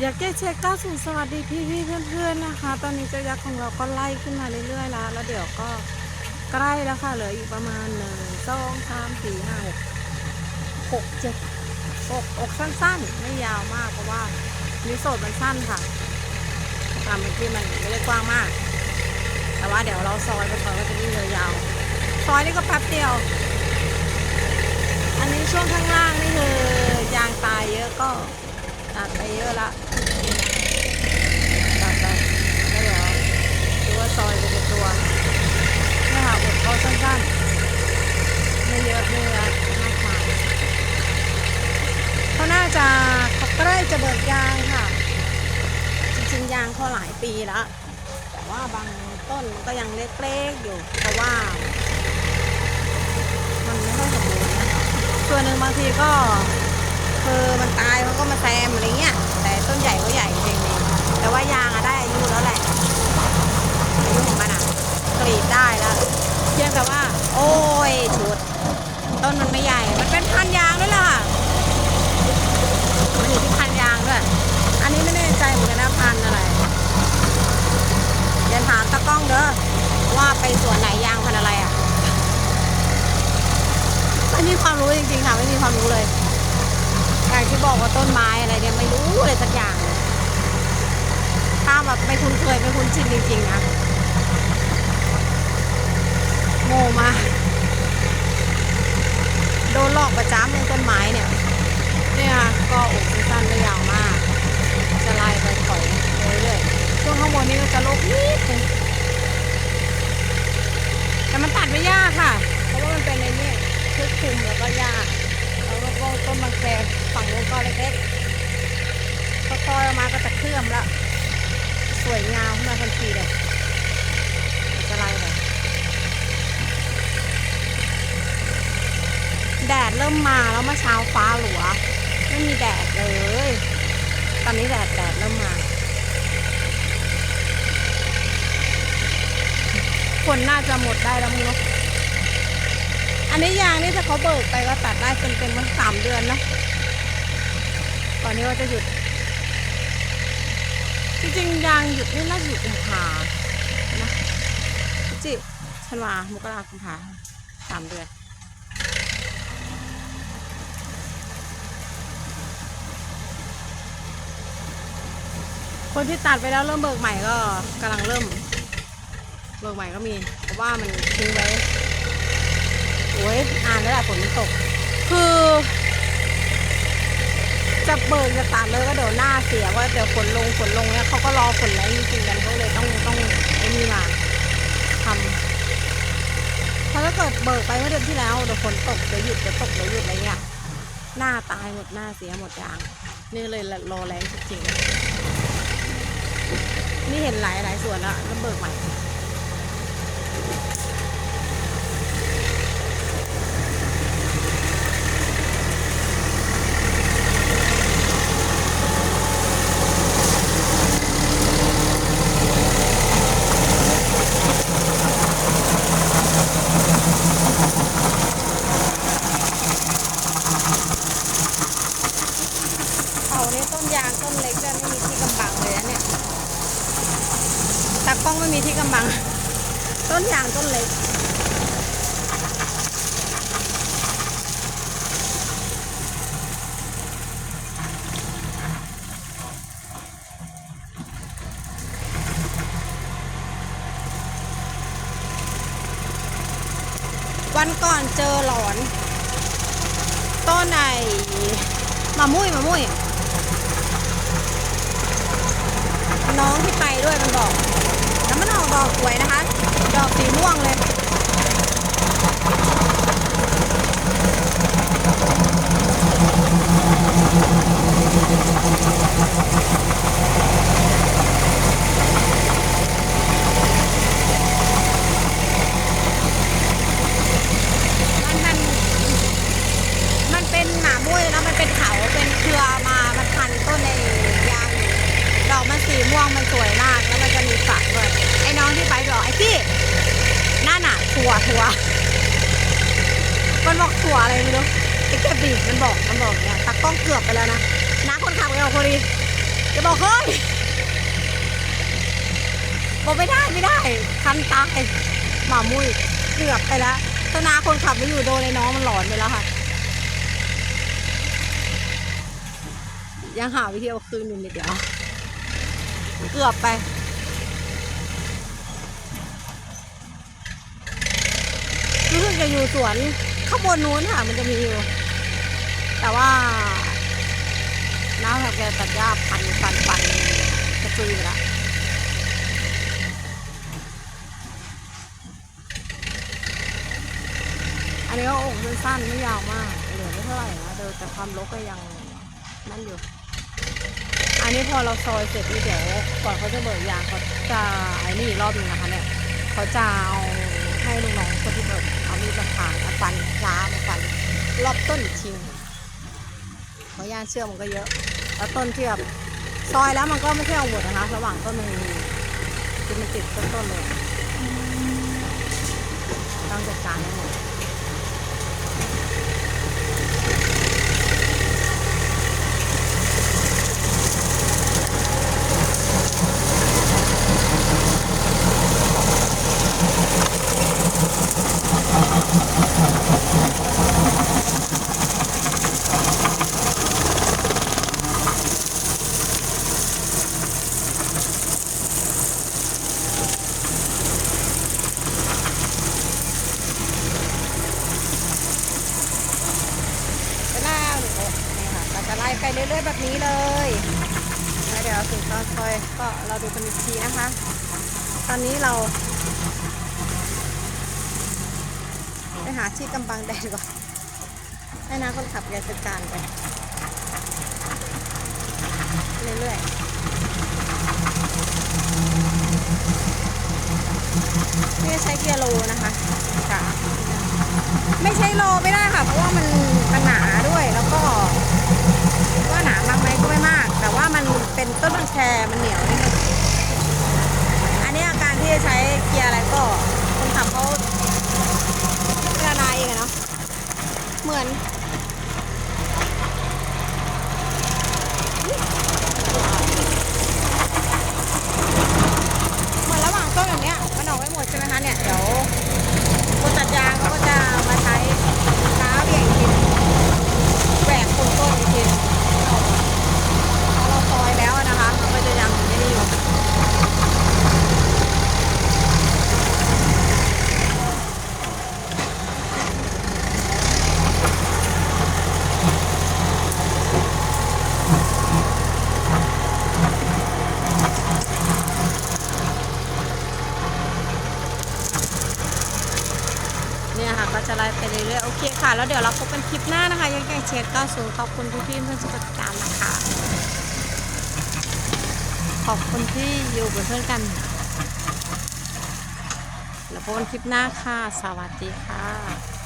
อยากแก้เช็คก้าสู่สวัสดีพี่พี่เพื่อนๆนะคะ ตอนนี้เจ้ายักษ์ของเราก็ไล่ขึ้นมาเรื่อยๆแล้ว แล้วเดี๋ยวก็ใกล้แล้วค่ะ เหลืออีกประมาณหนึ่งสองสามสี่ห้าหกหกเจ็ดอกอกสั้นๆ ไม่ยาวมากเพราะว่านิโซดมันสั้นค่ะตามที่มันไม่ได้กว้างมาก แต่ว่าเดี๋ยวเราซอยไปก่อนก็จะยิ่งยยาว ซอยนี่ก็แป๊บเดียว อันนี้ช่วงข้างล่างนี่คือยางตายเยอะก็ ตัดไปเยอะละตัดไปแล้วเดี๋ยวดูว่าซอยเป็นตัวเนี่ยค่ะอุดเขาสั้นๆไม่เยอะไม่เยอะมากมายเขาน่าจะเขาใกล้จะเบิกยางค่ะ จริงๆยางเขาหลายปีแล้วแต่ว่าบางต้นมันก็ยังเล็กๆอยู่เพราะว่ามันไม่ค่อยสมบูรณ์ส่วนหนึ่งบางทีก็ คือมันตายมันก็มาแซมอะไรเงี้ย แต่ต้นใหญ่ก็ใหญ่จริงๆแต่ว่ายางอะได้อายุแล้วแหละ อายุของมันอะกรีดได้แล้ว เพียงแต่ว่า โอ้ยชุด ต้นมันไม่ใหญ่ มันเป็นพันยางด้วยล่ะมันอยู่ที่พันยางด้วย อันนี้ไม่แน่ใจเหมือนกันนะพันอะไรเดี๋ยวถามตะกล้องเด้อว่าไปสวนไหนยางพันอะไรอะไม่มีความรู้จริงๆค่ะไม่มีความรู้เลย ที่บอกว่าต้นไม้อะไรเนี่ยไม่รู้เลยสักอย่างถ้าแบบไม่คุ้นเคยไม่คุ้นชินจริงๆนะโง่มากโดนหลอกประจำเรื่องต้นไม้เนี่ยเนี่ยค่ะก็อกสั้นๆไม่ยาวมาก จะไล่ไปถอยเรื่อยๆช่วงข้างบนนี้ก็จะลกนิดนึงแต่มันตัดไม่ยากค่ะ เพราะว่ามันเป็นในนี้ทึบคุมแล้วก็ยาก ต้นบางแคฝั่งนู้นก็เล็กๆพอคอยออกมาก็จะเคลื่อมล้วสวยงามขึ้นมาทันทีเลยจะไล่ไปแดดเริ่มมาแล้วเมื่อเช้าฟ้าหลัวไม่มีแดดเลย ตอนนี้แดดแดดเริ่มมาฝนน่าจะหมดได้แล้วมั้ง อันนี้ยางนี่ถ้าเขาเบิกไปก็ตัดได้เป็นเป็นวันสามเดือนเนาะก่อนนี้ว่าจะหยุด จริงๆยางหยุดนี่น่าจะหยุดกุมภานะจิธันวามกรากุมภาสามเดือนคนที่ตัดไปแล้วเริ่มเบิกใหม่ก็กำลังเริ่ม เบิกใหม่ก็มีเพราะว่ามันทิ้งไว้ อ่านแล้วแหละฝนมันตก คือ จะเบิกจะตัดเลยก็เดี๋ยวหน้าเสียว่าเดี๋ยวฝนลงฝนลงเนี่ยเขาก็รอฝนแรงจริงๆกันเขาเลยต้องต้องไอ้นี่มาทำเพราะถ้าเกิดเบิกไปเมื่อเดือนที่แล้วเดี๋ยวฝนตกเดี๋ยวหยุดเดี๋ยวตกเดี๋ยวหยุดอะไรเงี้ยหน้าตายหมดหน้าเสียหมดยางนี่เลยรอแรงจริงๆนี่เห็นหลายหลายส่วนแล้วแล้วเบิกใหม่ ยางต้นเล็กจะไม่มีที่กำบังเลยนะเนี่ยตากล้องไม่มีที่กำบัง ต้นยางต้นเล็กวันก่อนเจอหลอน ต้นไหนมามุ้ยมามุ้ย น้องที่ไปด้วยมันบอกน้ำมันออกดอกสวยนะคะ ดอกสีม่วงเลย มันมัน มันเป็นหนามุ้ยแล้วมันเป็นเขาเป็นเครือมา มันพันต้นในยางอยู่ดอก ม่วงมันสวยมาก แล้วมันจะมีฝักด้วยไอ้น้องที่ไปบอกไอ้พี่นั่นน่ะถั่วถั่วมันบอกถั่วอะไรไม่รู้ไอ้แกบีบมันบอกมันบอกเนี่ยตากล้องเกือบไปแล้วนะน้าคนขับไปบอกพอดีจะบอกเฮ้ยบอกไม่ได้ไม่ได้คันตายหมามุ้ยเกือบไปแล้วตนาคนขับไม่อยู่โดนเลยน้องมันหลอนไปแล้วค่ะยังหาวิธีเอาคืนอยู่เลยเดี๋ยว เกือบไป รู้สึกจะอยู่สวนข้างบนนู้นค่ะ มันจะมีอยู่ แต่ว่า น้ำแบบแกตัดหญ้าพันฟันฟันกระจุยไปละอันนี้ก็อกสั้นไม่ยาวมาก เหลือไม่เท่าไหร่นะเดินแต่ความรกก็ยังนั่นอยู่ อันนี้พอเราซอยเสร็จนี่เดี๋ยวก่อนเขาจะเบิกยางเขาจะไอ้นี่รอบนึงนะคะเนี่ยเขาจะเอาให้ลูกน้องคนที่เบิกเอามีดมาผ่ามาฟันล้ามาฟันรอบต้นอีกทีหนึ่งเพราะยางเชื่อมมันก็เยอะ แล้วต้นที่แบบซอยแล้วมันก็ไม่ใช่เอาหมดนะคะ ระหว่างต้นมันมีคือมันติดต้นต้นๆเลยต้องจัดการให้หมด จะล่าหนูนี่ค่ะเราจะ ไล่ไปเรื่อยๆแบบนี้เลยแล้วเดี๋ยวถึงตอนซอยก็เราดูกันอีกทีนะคะ ตอนนี้เรา ไปหาที่กำบังแดดก่อนให้น้าคนขับแกจัดการไป เรื่อยๆนี่ใช้เกียร์โลนะคะค่ะไม่ใช่โลไม่ได้ค่ะ เพราะว่ามันมันหนาด้วยแล้วก็ว่าหนามากไหมก็ไม่มาก แต่ว่ามันเป็ นต้นบางแคมันเหนียวนิดนึงอันนี้อาการที่จะใช้เกียร์อะไรก็คนขับเขาพิจารณาเองอะเนาะเหมือนเหมือนระหว่างต้นแบบเนี้ยมันออกไม่หมดใช่ไหมคะเนี่ยเดี๋ยว คนตัดยางเขาก็จะมาใช้เท้าเบี่ยงอีกทีหนึงแหวกโคนต้นอีกทีหนึงพอเราซอยแล้วอะนะคะมันก็จะยังไม่ได้อยู่เนี่ยค่ะก็จะไล่ไปเรื่อยๆโอเคค่ะ แล้วเดี๋ยวเราพบกันคลิปหน้านะคะยังไงเช็คก็สูงขอบคุณทุกพี่เพื่อนสุขการนะคะ ขอบคุณที่อยู่เป็นเพื่อนกัน แล้วพบกันคลิปหน้าค่ะ สวัสดีค่ะ